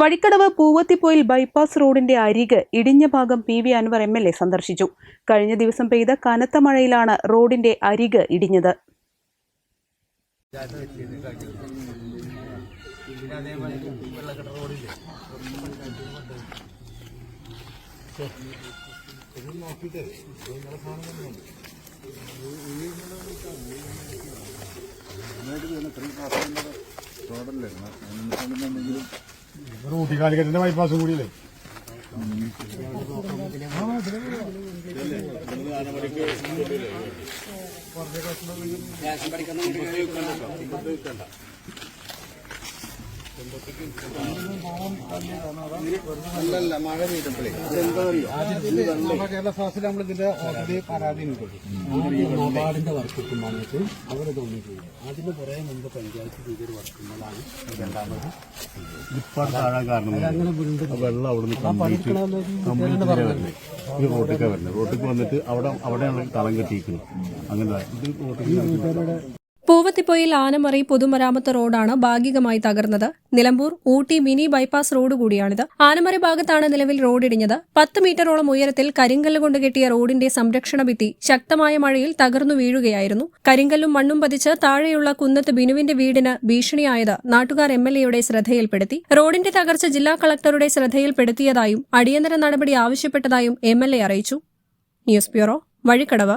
Vazhikkadavu Poovathippoyil bypass റോഡിന്റെ അരിക് ഇടിഞ്ഞ ഭാഗം P V Anvar M L A സന്ദർശിച്ചു. കഴിഞ്ഞ ദിവസം പെയ്ത കനത്ത മഴയിലാണ് റോഡിന്റെ അരിക് ഇടിഞ്ഞത്. റൂട്ടി കാലിക്കറ്റിന്റെ ബൈപ്പാസും കൂടിയല്ലേ? കേരള ഫാസിൽ നമ്മൾ ഇതിന്റെ ഓൾറെഡി പരാതി നബാർഡിന്റെ വർക്ക് അവർ തോന്നി ചെയ്യും അതിന് കുറേ മുമ്പ് പഞ്ചായത്ത് ചെയ്തൊരു വർക്കുമ്പോഴാണ് രണ്ടാമത് അങ്ങനെ വെള്ളം അവിടെ നിന്ന് കംപ്ലീറ്റ് വരുന്നത് റോട്ടിലേക്ക് വന്നിട്ട് അവിടെ അവിടെയാണ് തളം കെട്ടിയിരിക്കുന്നത്. അങ്ങനെ പൂവത്തിപ്പൊയിൽ ആനമറി പൊതുമരാമത്ത് റോഡാണ് ഭാഗികമായി തകർന്നത്. Nilambur Ooty mini bypass road കൂടിയാണിത്. ആനമറി ഭാഗത്താണ് നിലവിൽ റോഡിടിഞ്ഞത്. പത്ത് മീറ്ററോളം ഉയരത്തിൽ കരിങ്കല്ല് കൊണ്ട് കെട്ടിയ റോഡിന്റെ സംരക്ഷണ ഭിത്തി ശക്തമായ മഴയിൽ തകർന്നു വീഴുകയായിരുന്നു. കരിങ്കല്ലും മണ്ണും പതിച്ച് താഴെയുള്ള കുന്നത്ത് ബിനുവിന്റെ വീടിന് ഭീഷണിയായത് നാട്ടുകാർ എം എൽ എയുടെ ശ്രദ്ധയിൽപ്പെടുത്തി. റോഡിന്റെ തകർച്ച ജില്ലാ കളക്ടറുടെ ശ്രദ്ധയിൽപ്പെടുത്തിയതായും അടിയന്തര നടപടി ആവശ്യപ്പെട്ടതായും എം എൽ എ അറിയിച്ചു. News bureau Vazhikkadavu.